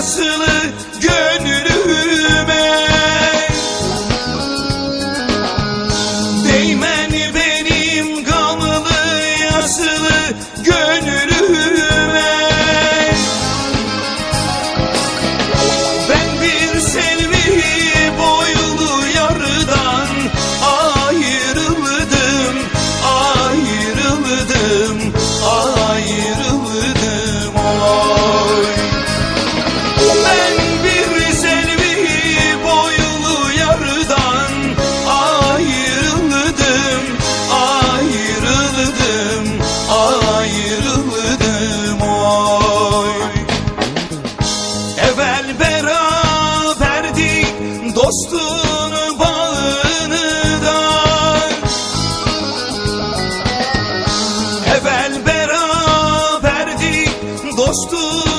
nasıl beraberdik dostun bağını da. Evvel beraberdik dostun